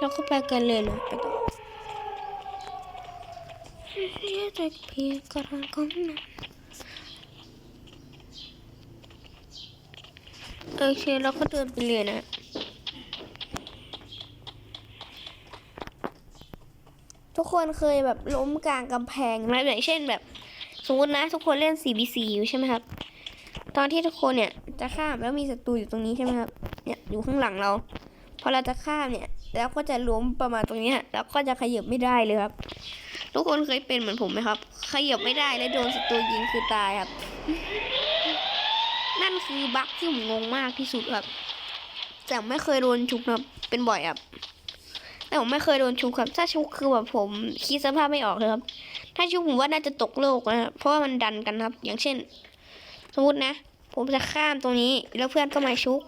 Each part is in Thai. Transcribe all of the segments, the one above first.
เราก็ไปกันเลยนะไปต่อเรียกเพียกระดานของนั้นโอเคเราก็เดินไปเลยนะทุกคนเคยแบบล้มกลางกำแพงไหมอย่างเช่นแบบ สมมตินะ ทุกคนเล่น 4v4 อยู่ใช่ไหมครับ ตอนที่ทุกคนเนี่ยจะข้ามแล้วมีศัตรูอยู่ตรงนี้ใช่ไหมครับ เนี่ยอยู่ข้างหลังเรา พอเราจะข้ามเนี่ย แล้วก็จะล้มประมาณตรงนี้แล้วก็จะขยับไม่ได้เลยครับ ทุกคนเคยเป็นเหมือนผมไหมครับ ขยับไม่ได้แล้วโดนศัตรูยิงคือตายครับ นั่นคือบั๊กที่ผมงงมากที่สุดครับ แต่ไม่เคยโดนชุกนะครับเป็นบ่อยครับแต่ผมไม่เคยโดนชุกครับ ถ้าชุกคือแบบผมคิดสภาพไม่ออกเลยครับ ถ้าชุกผมว่าน่าจะตกโลกนะครับเพราะว่ามันดันกันครับ อย่างเช่น สมมตินะ ผมจะข้ามตรงนี้ แล้วเพื่อนก็มาชุก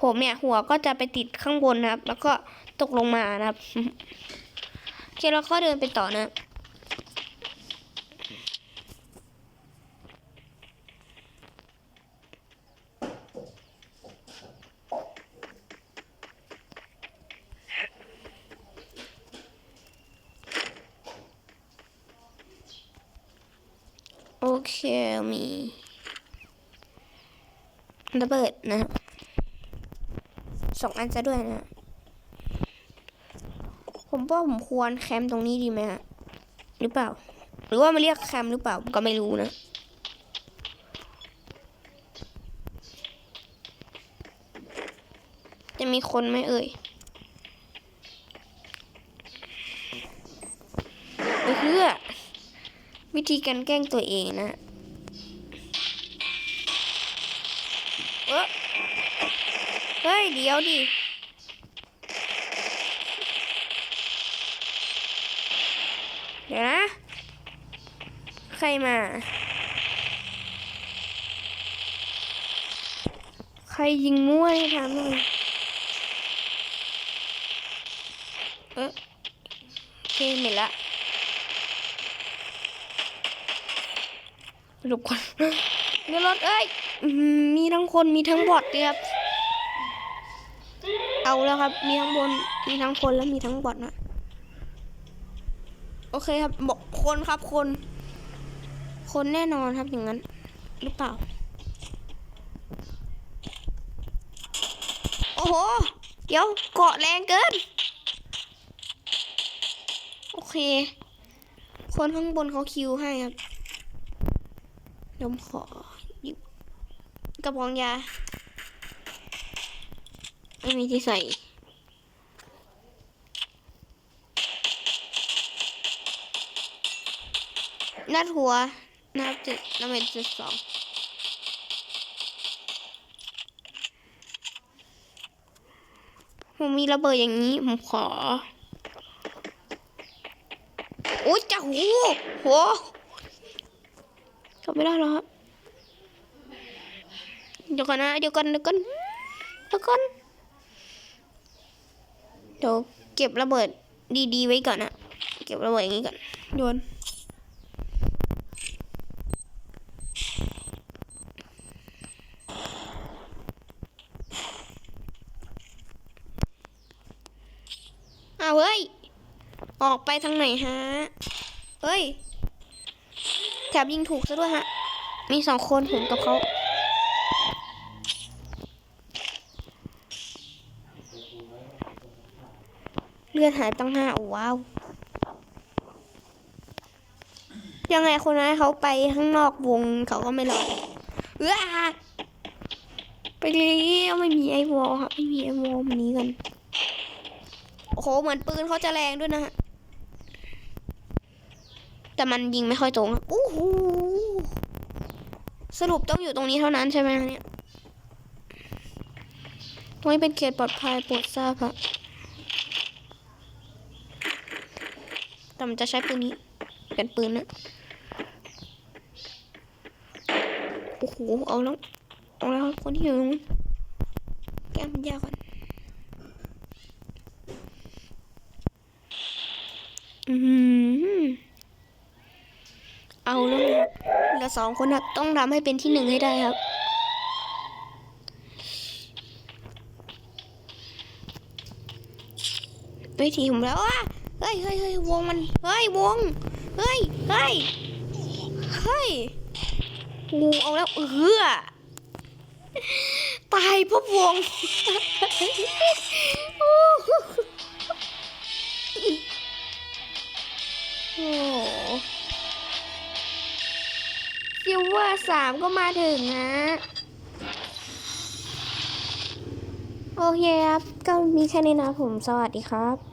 ผมเนี่ยหัวก็จะไปติดข้างบนนะครับ แล้วก็ตกลงมานะครับโอเคเราก็เดินไปต่อนะโอเคมีระเบิดนะครับ สองอันจะด้วยนะ ผมว่าผมควรแคมตรงนี้ดีไหมฮะ หรือเปล่า หรือว่ามาเรียกแคมหรือเปล่า ก็ไม่รู้นะจะมีคนไหมเอ่ยเพื่อวิธีการแกล้งตัวเองนะเออ เฮ้ย เดี๋ยวดิเดี๋ยวนะ ใครมา ใครยิงมั่วนี่ถามหน่อยเอ๊ะโอเคเห็นละหลบก่อนเดี๋ยวรถเอ้ย มีทั้งคนมีทั้งบอทเลยครับ เอาแล้วครับ มีทั้งบนมีทั้งคนแล้วมีทั้งบอทนะโอเคครับบอกคนครับคน คนแน่นอนครับอย่างนั้นหรือเปล่า โอ้โห เดี๋ยวเกาะแรงเกิน โอเค คนข้างบนเขาคิวให้ครับเดี๋ยวผมขอหยิบกระป๋องยา ไม่มีที่ใส่ นัดหัวนับจุดน้ำเป็นจุดสองผมมีระเบิดอย่างนี้ ผมขอ โอ้ยจ้าหูโหกลับไม่ได้แล้วครับ เดี๋ยวก่อนนะ เดี๋ยวก่อนเดี๋ยวก่อนเดี๋ยวก่อน เดี๋ยวเก็บระเบิดดีๆไว้ก่อนนะเก็บระเบิดอย่างนี้ก่อนโยนอ้าวเฮ้ย ออกไปทางไหนฮะ เฮ้ย แถบยิงถูกซะด้วยฮะ มีสองคนผมกับเขา เลือดหายตั้งห้าอว้าวยังไงคนนั้นเขาไปข้างนอกวงเขาก็ไม่รอดเออไปเลยไม่มีไอวอลครับไม่มีไอวอลมันนี้กันโอ้โหเหมือนปืนเขาจะแรงด้วยนะฮะแต่มันยิงไม่ค่อยตรงครับอู้หูสรุปต้องอยู่ตรงนี้เท่านั้นใช่ไหมเนี่ยตรงนี้เป็นเขตปลอดภัยโปรดทราบครับ แต่มันจะใช้ปืนนี้เป็นปืนนะโอ้โหเอาแล้วเอาแล้วคนที่อยู่ตรงนู้นแก้มยาก่อนอืมเอาแล้วครับเหลือสองคนครับต้องทำให้เป็นที่หนึ่งให้ได้ครับอวิธีผมแล้วอะ เฮ้ยเฮ้ยเฮ้ยวงมัน เฮ้ยวง เฮ้ย เฮ้ย เฮ้ยงูเอาแล้วเออตายเพราะวงโอ้โอ้โหซิลเวอร์สามก็มาถึงนะ โอเคครับ ก็มีแค่นี้นะผม สวัสดีครับ